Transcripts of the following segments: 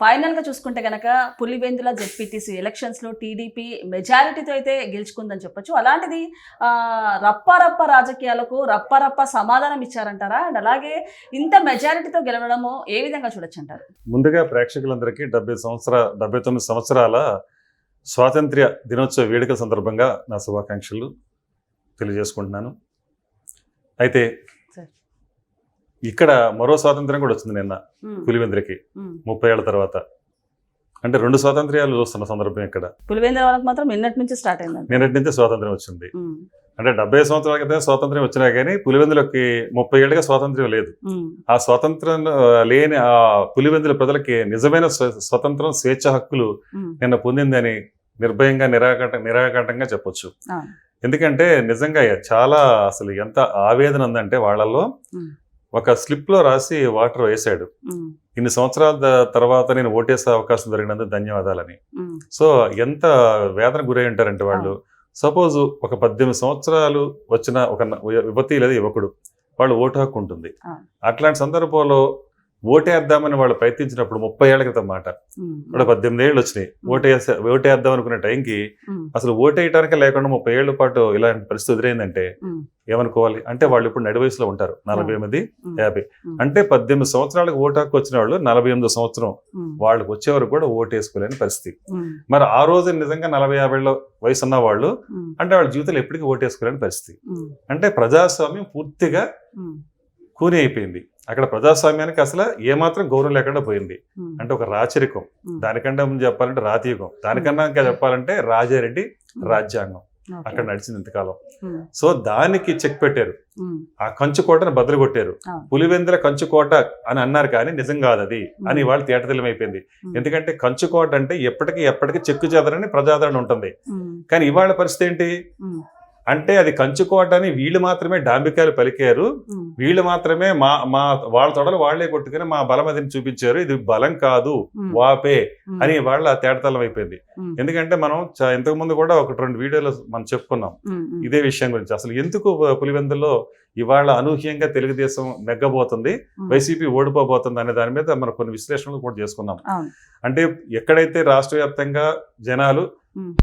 ఫైనల్గా చూసుకుంటే గనక పులివెందుల జెడ్పీటీసీ ఎలక్షన్స్లో టీడీపీ మెజారిటీతో అయితే గెలుచుకుందని చెప్పొచ్చు. అలాంటిది రప్పారప్ప రాజకీయాలకు రప్పారప్ప సమాధానం ఇచ్చారంటారా? అండ్ అలాగే ఇంత మెజారిటీతో గెలవడము ఏ విధంగా చూడొచ్చు అంటారు ముందుగా ప్రేక్షకులందరికీ డెబ్బై సంవత్సర డెబ్బై తొమ్మిది సంవత్సరాల స్వాతంత్ర్య దినోత్సవ వేడుకల సందర్భంగా నా శుభాకాంక్షలు తెలియజేసుకుంటున్నాను. అయితే ఇక్కడ మరో స్వాతంత్ర్యం కూడా వచ్చింది నిన్న ఉమ్. ముప్పై ఏళ్ళ తర్వాత. అంటే రెండు స్వాతంత్ర్యాలు చూస్తున్న సందర్భం ఇక్కడ. వాళ్ళకి మాత్రం నిన్నటి నుంచి స్టార్ట్ అయిందండి. నిన్నటి నుంచే స్వాతంత్ర్యం వచ్చింది. అంటే డెబ్బై సంవత్సరాల క్రితం స్వాతంత్ర్యం వచ్చినా కానీ పులివెందులకి ముప్పై ఏళ్ళుగా స్వాతంత్ర్యం లేదు. ఆ స్వాతంత్రం లేని ఆ పులివెందుల ప్రజలకి నిజమైన స్వ- స్వతంత్రం స్వేచ్ఛ హక్కులు నిన్న పొందిందని నిర్భయంగా నిరాకట నిరాకటంగా చెప్పొచ్చు. ఎందుకంటే నిజంగా చాలా అసలు ఎంత ఆవేదన ఉందంటే వాళ్ళల్లో. ఒక స్లిప్లో రాసి వాటర్ వేశాడు. ఇన్ని సంవత్సరాల తర్వాత నేను ఓటేసే అవకాశం దొరికినందుకు ధన్యవాదాలని. సో ఎంత వేదన గురై ఉంటారంటే వాళ్ళు సపోజ్ ఒక పద్దెనిమిది సంవత్సరాలు వచ్చిన ఒక యువతి లేదా యువకుడు వాళ్ళు ఓటు హక్కు ఉంటుంది. అట్లాంటి సందర్భంలో ఓటేద్దామని వాళ్ళు ప్రయత్నించినప్పుడు ముప్పై ఏళ్ళ క్రితం మాట. ఇప్పుడు పద్దెనిమిది ఏళ్ళు వచ్చినాయి. ఓటేసే ఓటేద్దాం అనుకునే టైంకి అసలు ఓటేయటానికే లేకుండా ముప్పై ఏళ్ళ పాటు ఇలాంటి పరిస్థితి ఎదురైందంటే ఏమనుకోవాలి? అంటే వాళ్ళు ఇప్పుడు నడి వయసులో ఉంటారు నలభై ఎనిమిది యాభై. అంటే పద్దెనిమిది సంవత్సరాలకు ఓటు హక్కు వచ్చిన వాళ్ళు నలభై ఎనిమిదో సంవత్సరం వాళ్ళకి వచ్చే వరకు కూడా ఓటు వేసుకోలేని పరిస్థితి. మరి ఆ రోజు నిజంగా నలభై యాభైలో వయసు ఉన్న వాళ్ళు అంటే వాళ్ళ జీవితంలో ఎప్పటికీ ఓటు వేసుకోలేని పరిస్థితి. అంటే ప్రజాస్వామ్యం పూర్తిగా కూని అయిపోయింది. అక్కడ ప్రజాస్వామ్యానికి అసలు ఏమాత్రం గౌరవం లేకుండా పోయింది. అంటే ఒక రాచరికం. దానికంటే చెప్పాలంటే రాతీయుగం దానికన్నా ఇంకా చెప్పాలంటే రాజారెడ్డి రాజ్యాంగం. అక్కడ నడిచింది ఇంతకాలం. సో దానికి చెక్ పెట్టారు. ఆ కంచుకోటను బదులు కొట్టారు. పులివెందుల కంచుకోట అని అన్నారు కానీ నిజం కాదు అది అని వాళ్ళు తేటతెల్లమైపోయింది ఉమ్, ఎందుకంటే కంచుకోట అంటే ఎప్పటికీ ఎప్పటికీ చెక్కు చెదరని ప్రజాదరణ ఉంటుంది. కానీ ఇవాళ పరిస్థితి ఏంటి? అంటే అది కంచుకోట అని వీళ్ళు మాత్రమే డాంబికాయలు పలికారు. వీళ్ళు మాత్రమే మా మా వాళ్ళ తొడలు వాళ్ళే కొట్టుకుని మా బలం అదిని చూపించారు. ఇది బలం కాదు వాపే అని వాళ్ళ తేటతలం అయిపోయింది. ఎందుకంటే మనం ఇంతకు ముందు కూడా ఒకటి రెండు వీడియోలు మనం చెప్పుకున్నాం. ఇదే విషయం గురించి. అసలు ఎందుకు పులివెందుల్లో ఇవాళ అనూహ్యంగా తెలుగుదేశం నెగ్గబోతుంది వైసీపీ ఓడిపోబోతుంది అనే దాని మీద మనం కొన్ని విశ్లేషణలు కూడా చేసుకున్నాం. అంటే ఎక్కడైతే రాష్ట్ర వ్యాప్తంగా జనాలు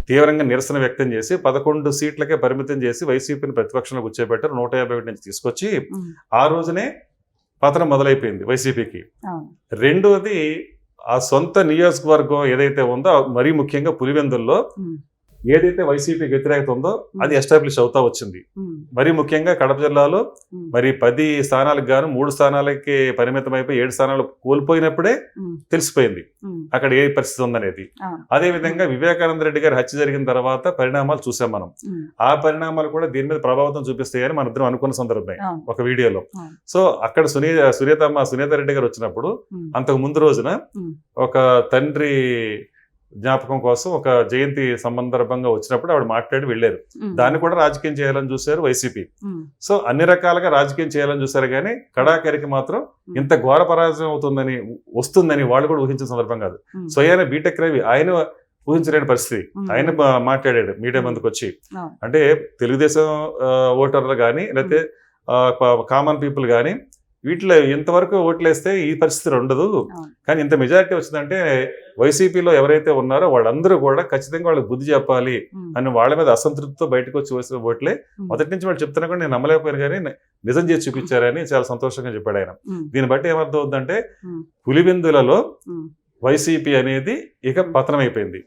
తీవ్రంగా నిరసన వ్యక్తం చేసి పదకొండు సీట్లకే పరిమితం చేసి వైసీపీని ప్రతిపక్షంలో కూర్చోబెట్టారు. నూట యాభై ఒకటి నుంచి తీసుకొచ్చి ఆ రోజునే పతనం మొదలైపోయింది వైసీపీకి. రెండోది ఆ సొంత నియోజకవర్గం ఏదైతే ఉందో మరీ ముఖ్యంగా పులివెందుల్లో ఏదైతే వైసీపీకి వ్యతిరేకత ఉందో అది ఎస్టాబ్లిష్ అవుతా వచ్చింది. మరి ముఖ్యంగా కడప జిల్లాలో మరి పది స్థానాలకు గాను మూడు స్థానాలకి పరిమితం అయిపోయి ఏడు స్థానాలు కోల్పోయినప్పుడే తెలిసిపోయింది. అక్కడ ఏ పరిస్థితి ఉందనేది. అదే విధంగా వివేకానంద రెడ్డి గారి హత్య జరిగిన తర్వాత పరిణామాలు చూసాం మనం. ఆ పరిణామాలు కూడా దీని మీద ప్రభావితం చూపిస్తాయని మన ఇద్దరం అనుకున్న సందర్భమే. ఒక వీడియోలో. సో అక్కడ సునీ సునీతమ్మ సునీత రెడ్డి గారు వచ్చినప్పుడు అంతకు ముందు రోజున. ఒక తండ్రి జ్ఞాపకం కోసం ఒక జయంతి సందర్భంగా వచ్చినప్పుడు ఆవిడ మాట్లాడి వెళ్ళారు. దాన్ని కూడా రాజకీయం చేయాలని చూశారు వైసీపీ. సో అన్ని రకాలుగా రాజకీయం చేయాలని చూశారు కానీ కడాకరికి మాత్రం ఇంత ఘోర పరాజయం అవుతుందని వస్తుందని వాళ్ళు కూడా ఊహించిన సందర్భం కాదు. స్వయాన బీటెక్ రవి ఆయన ఊహించలేని పరిస్థితి. ఆయన మాట్లాడాడు మీడియా. ముందుకు వచ్చి. అంటే తెలుగుదేశం ఓటర్లు కానీ లేకపోతే కామన్ పీపుల్ కానీ వీటిలో ఇంతవరకు ఓట్లేస్తే ఈ పరిస్థితి ఉండదు. కానీ ఇంత మెజారిటీ వచ్చిందంటే వైసీపీలో ఎవరైతే ఉన్నారో వాళ్ళందరూ కూడా ఖచ్చితంగా వాళ్ళకి బుద్ధి చెప్పాలి అని వాళ్ళ మీద అసంతృప్తితో బయటకు వచ్చి వేసిన ఓట్లే. మొదటి నుంచి వాళ్ళు చెప్తున్నా కూడా నేను నమ్మలేకపోయాను కానీ నిజం చేసి చూపించారని చాలా సంతోషంగా చెప్పాడు ఆయన. దీన్ని బట్టి ఏమర్థం అవుతుందంటే పులిబిందులలో వైసీపీ అనేది ఇక పతనం అయిపోయింది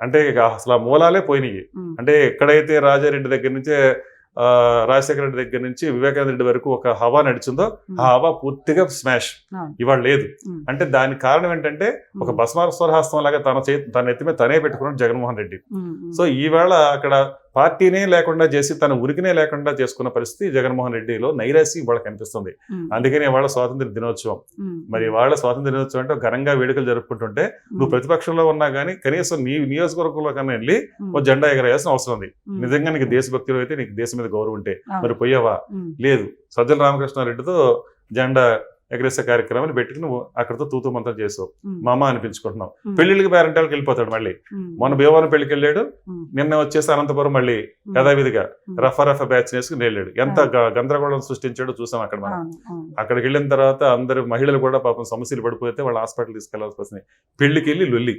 అంటే ఇక అసలు ఆ మూలాలే పోయినాయి. అంటే ఎక్కడైతే రాజారెడ్డి దగ్గర నుంచే రాజశేఖర రెడ్డి దగ్గర నుంచి వివేకానంద రెడ్డి వరకు ఒక హవా నడిచిందో ఆ హవా పూర్తిగా స్మాష్. ఇవాళ లేదు. అంటే దానికి కారణం ఏంటంటే ఒక ఉమ్, భస్మాస్వరహస్తం లాగా తన చే తన ఎత్తి మీద తనే పెట్టుకున్నాడు జగన్మోహన్ రెడ్డి. సో ఈవేళ అక్కడ పార్టీనే లేకుండా చేసి తన ఉనికినే లేకుండా చేసుకున్న పరిస్థితి జగన్మోహన్ రెడ్డిలో నైరాసి ఇవాళ కనిపిస్తుంది అందుకని ఇవాళ స్వాతంత్ర దినోత్సవం. మరి ఇవాళ స్వాతంత్ర దినోత్సవం అంటే ఘనంగా వేడుకలు జరుపుకుంటుంటే నువ్వు ప్రతిపక్షంలో ఉన్నా కానీ కనీసం నీ నియోజకవర్గంలో కన్నా వెళ్ళి ఓ జెండా ఎగరేయాల్సిన అవసరం ఉంది. నిజంగా నీకు దేశభక్తిలో అయితే నీకు దేశం మీద గౌరవం ఉంటే. మరి పోయావా? లేదు. సజ్జల రామకృష్ణారెడ్డితో జెండా ఎగరేసే కార్యక్రమాన్ని పెట్టుకుని అక్కడతో తూతూ మంత్రం చేసావు. ఉమ్, మా అమ్మ అనిపించుకుంటున్నాం పెళ్ళిళ్ళకి పేరెంటాలకు వెళ్ళిపోతాడు మళ్ళీ. మొన్న భీమవరం పెళ్ళికి వెళ్ళాడు నిన్న వచ్చేసి అనంతపురం మళ్ళీ యథావిధిగా రఫ రఫ బ్యాచ్ వేసుకుని వెళ్ళాడు. ఎంత గందరగోళం సృష్టించాడో చూసాం అక్కడ మనం. అక్కడికి వెళ్ళిన తర్వాత అందరు మహిళలు కూడా పాపం సమస్యలు పడిపోతే వాళ్ళ హాస్పిటల్ తీసుకెళ్ళాల్సి వస్తుంది పెళ్ళికి వెళ్ళి లొల్లి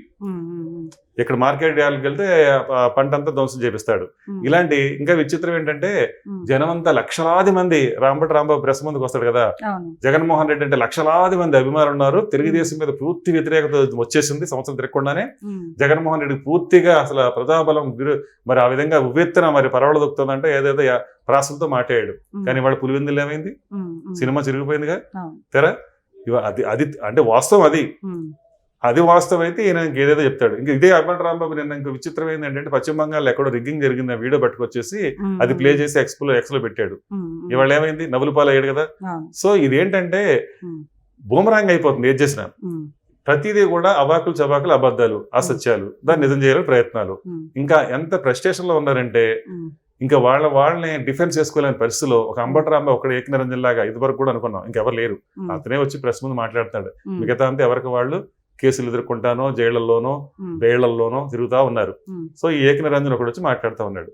ఇక్కడ మార్కెట్ యార్డ్కి వెళ్తే పంట అంతా ధ్వంసం చేపిస్తాడు. ఇలాంటి ఇంకా విచిత్రం ఏంటంటే ఉమ్, జనమంతా లక్షలాది మంది రాంబటి రాంబాబు ప్రెస్ ముందుకు వస్తాడు కదా. జగన్మోహన్ రెడ్డి అంటే లక్షలాది మంది అభిమానులు ఉన్నారు. తెలుగుదేశం మీద పూర్తి వ్యతిరేకత వచ్చేసింది సంవత్సరం తిరగకుండానే. జగన్మోహన్ రెడ్డి పూర్తిగా అసలు ప్రజాబలం మరి ఆ విధంగా ఉవ్వెత్తున మరి పరవళ దొక్కుతుందంటే ఏదేదో ప్రాసలతో మాట్లాడాడు. కానీ వాళ్ళ పులివెందులు ఏమైంది? సినిమా చిరిగిపోయిందిగా. తెరా? ఇవ- అది అది అంటే వాస్తవం అది. అది వాస్తవం అయితే ఈయన ఇంకేదేదో చెప్తాడు. ఇంకా ఇదే అర్బన్ రాంబాబు నిన్న ఇంకో విచిత్రం ఏంటంటే పశ్చిమ బంగాల్ ఎక్కడో రిగ్గింగ్ జరిగింది ఆ వీడియో పట్టుకొచ్చేసి అది ప్లే చేసి ఎక్స్ప్లో ఎక్స్లో పెట్టాడు. ఇవాళ ఏమైంది? నవ్వులు పాలు అయ్యాడు కదా. సో ఇదేంటంటే బూమరాంగ్ అయిపోతుంది ఏది చేసినా. ప్రతిదీ కూడా అవాకులు చవాకులు అబద్ధాలు అసత్యాలు దాన్ని నిజం చేయాలని ప్రయత్నాలు. ఇంకా ఎంత ఫ్రస్ట్రేషన్లో ఉన్నారంటే ఇంకా వాళ్ళ వాళ్ళని డిఫెన్స్ చేసుకోలేని పరిస్థితిలో ఒక అంబటరాంబ ఒకడు ఏకనిరంజన్ లాగా ఇదివరకు కూడా అనుకున్నాం. ఇంకెవరు లేరు. అతనే వచ్చి ప్రెస్ ముందు మాట్లాడతాడు ఉమ్, మిగతా అంతా ఎవరికి వాళ్ళు? కేసులు ఎదుర్కొంటానో జైళ్ళలోనో ఉమ్, బేళ్ళలోనో తిరుగుతా ఉన్నారు. సో ఈ ఏకనిరంజన్ ఒకడు వచ్చి మాట్లాడుతూ ఉన్నాడు.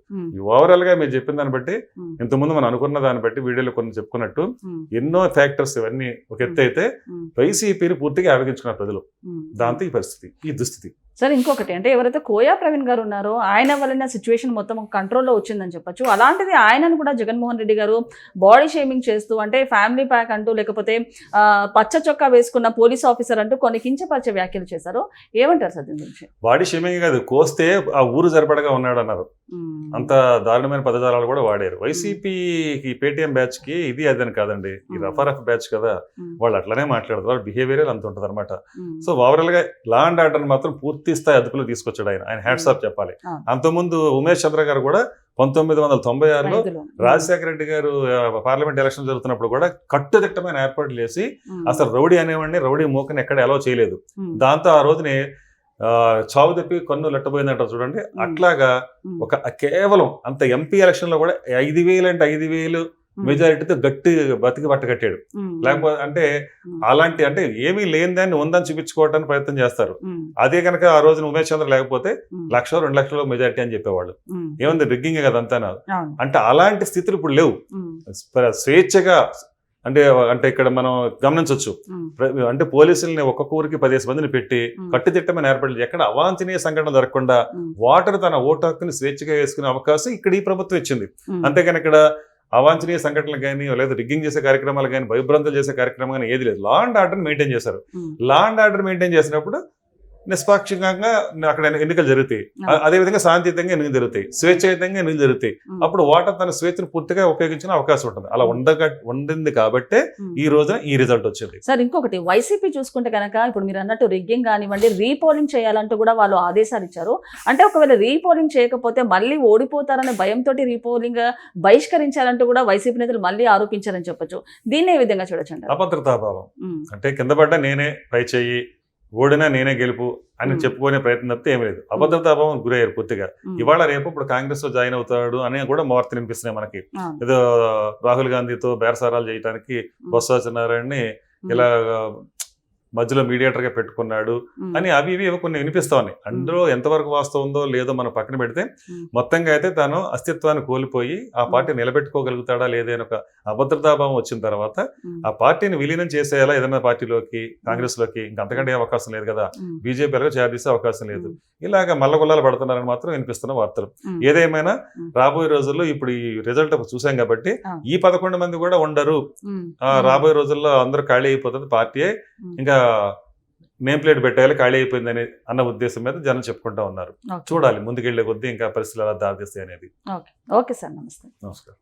ఓవరాల్గా మీరు చెప్పిన దాన్ని బట్టి ఇంతకుముందు మనం అనుకున్న దాన్ని బట్టి వీడియోలో కొన్ని చెప్పుకున్నట్టు ఎన్నో ఫ్యాక్టర్స్ ఇవన్నీ ఒక ఎత్తు అయితే వైసీపీని పూర్తిగా ఆవగించుకున్నారు ప్రజలు. దాంతో ఈ పరిస్థితి ఈ దుస్థితి. సరే ఇంకొకటి అంటే ఎవరైతే కోయా ప్రవీణ్ గారు ఉన్నారో ఆయన వలన సిచ్యువేషన్ మొత్తం కంట్రోల్లో వచ్చిందని చెప్పొచ్చు. అలాంటిది ఆయనను కూడా జగన్మోహన్ రెడ్డి గారు బాడీ షేమింగ్ చేస్తూ అంటే ఫ్యామిలీ ప్యాక్ అంటూ లేకపోతే పచ్చ చొక్కా వేసుకున్న పోలీస్ ఆఫీసర్ అంటూ కొన్ని కించపరిచే వ్యాఖ్యలు చేశారు ఏమంటారు సార్ దీని గురించి? బాడీ షేమింగ్ కాదు కోస్తే ఆ ఊరు సరిపడగా ఉన్నాడు అన్నారు అంత దారుణమైన పదజాలాలు కూడా వాడారు. వైసీపీకి పేటిఎం బ్యాచ్కి ఇది అదని కాదండి. ఈ. రఫారఫ్ బ్యాచ్ కదా. వాళ్ళు అట్లనే మాట్లాడతారు. వాళ్ళ బిహేవియర్ అంత ఉంటుంది అనమాట సో ఓవరాల్గా లా అండ్ ఆర్డర్ మాత్రం పూర్తి స్థాయి అదుపులో తీసుకొచ్చాడు ఆయన. ఆయన హ్యాట్స్ ఆఫ్ చెప్పాలి. Ah. అంతకుముందు ఉమేష్ చంద్ర గారు కూడా పంతొమ్మిది వందల తొంభై ఆరులో ఐదులో. రాజశేఖర రెడ్డి గారు పార్లమెంట్ ఎలక్షన్ జరుగుతున్నప్పుడు కూడా కట్టుదిట్టమైన ఏర్పాట్లు చేసి ఉమ్, అసలు రౌడీ అనేవాడిని రౌడీ మూకని ఎక్కడ అలౌ చేయలేదు. దాంతో ఆ రోజుని చావు తప్పి కన్ను లట్టబోయిందంటారు చూడండి. అట్లాగా ఒక కేవలం అంత ఎంపీ ఎలక్షన్లో కూడా ఐదు వేలు అంటే ఐదు వేలు మెజారిటీతో గట్టి బతికి పట్టగట్టాడు ఉమ్, లేకపోతే అంటే ఉమ్, అలాంటి అంటే ఏమీ లేని దాన్ని ఉందని చూపించుకోవడానికి ప్రయత్నం చేస్తారు. అదే కనుక ఆ రోజున ఉమేష్ చంద్ర లేకపోతే లక్ష రెండు లక్షల మెజారిటీ అని చెప్పేవాళ్ళు. ఏముంది రిగ్గింగ్ కదా అంతా అవును. అంటే అలాంటి స్థితులు ఇప్పుడు లేవు. స్వేచ్ఛగా అంటే అంటే ఇక్కడ మనం గమనించవచ్చు అంటే పోలీసుల్ని ఒక్కొక్క ఊరికి పదిహేను మందిని పెట్టి కట్టుదిట్టమైన ఏర్పాట్లు ఎక్కడ అవాంఛనీయ సంఘటన జరగకుండా ఓటర్ తన ఓటు హక్కుని స్వేచ్ఛగా వేసుకునే అవకాశం ఇక్కడ ఈ ప్రభుత్వం ఇచ్చింది. ఉమ్, అంతేగాని ఇక్కడ అవాంఛనీయ సంఘటనలు కానీ లేదా రిగ్గింగ్ చేసే కార్యక్రమాలు కానీ భయభ్రాంతులు చేసే కార్యక్రమం కానీ ఏది లేదు. లా అండ్ ఆర్డర్ మెయింటైన్ చేశారు. లా అండ్ ఆర్డర్ మెయింటైన్ చేసినప్పుడు నిష్పాక్షికంగా అక్కడ ఎన్నికలు జరుగుతాయి. ఆ. అదే విధంగా శాంతియుతంగా ఎన్నికలు జరుగుతాయి. స్వేచ్ఛాయుతంగా ఎన్నికలు జరుగుతాయి. అప్పుడు ఓటర్ తన స్వేచ్ఛను పూర్తిగా ఉపయోగించిన అవకాశం ఉంటుంది. అలా ఉండగా ఉండింది కాబట్టే. ఈ రోజున ఈ రిజల్ట్ వచ్చింది. సార్ ఇంకొకటి వైసీపీ చూసుకుంటే కనుక ఇప్పుడు మీరు అన్నట్టు రిగ్గింగ్ కానివ్వండి రీపోలింగ్ చేయాలంటూ కూడా వాళ్ళు ఆదేశాలు ఇచ్చారు. అంటే ఒకవేళ రీపోలింగ్ చేయకపోతే మళ్ళీ ఓడిపోతారనే భయంతో రీపోలింగ్ బహిష్కరించాలంటూ కూడా వైసీపీ నేతలు మళ్ళీ ఆరోపించారని చెప్పొచ్చు. దీన్ని ఏ విధంగా చూడొచ్చు అభద్రతాభావం అంటే కింద పడ్డా నేనే పై చెయ్యి ఓడినా నేనే గెలుపు అని. చెప్పుకునే ప్రయత్నం తప్పితే ఏమీ లేదు. అభద్రతాభావం గురయ్యారు పూర్తిగా. ఇవాళ రేపు ఇప్పుడు కాంగ్రెస్లో జాయిన్ అవుతాడు అని కూడా వార్తలు వినిపిస్తున్నాయి మనకి. ఏదో రాహుల్ గాంధీతో బేరసారాలు చేయడానికి బొత్స సత్యనారాయణని ఇలా మధ్యలో మీడియేటర్గా పెట్టుకున్నాడు అని అవి ఇవి కొన్ని వినిపిస్తా ఉన్నాయి. అందులో ఎంతవరకు వాస్తవం ఉందో లేదో మనం పక్కన పెడితే మొత్తంగా అయితే తాను అస్తిత్వాన్ని కోల్పోయి ఆ పార్టీ నిలబెట్టుకోగలుగుతాడా లేదా అని ఒక అభద్రతాభావం వచ్చిన తర్వాత ఆ పార్టీని విలీనం చేసేయాలా ఏదైనా పార్టీలోకి కాంగ్రెస్లోకి ఇంకంతకంటే అవకాశం లేదు కదా. ఉమ్, బీజేపీ ఎలాగో చేరదీసే అవకాశం లేదు. ఇలాగ మల్లగొల్లాలు పడుతున్నారని మాత్రం వినిపిస్తున్న వార్తలు. ఏదేమైనా. రాబోయే రోజుల్లో ఇప్పుడు ఈ రిజల్ట్ చూసాం కాబట్టి. ఈ పదకొండు మంది కూడా ఉండరు. రాబోయే రోజుల్లో అందరూ ఖాళీ అయిపోతుంది పార్టీ ఉమ్. ఇంకా నేమ్ ప్లేట్ పెట్టాలి ఖాళీ అయిపోయిందని అన్న ఉద్దేశం మీద జనం చెప్పుకుంటా ఉన్నారు. చూడాలి ముందుకెళ్ళే కొద్దీ ఇంకా పరిస్థితులు ఎలా దారితీస్తాయి అనేది. ఓకే. ఓకే సార్ నమస్తే. నమస్కారం.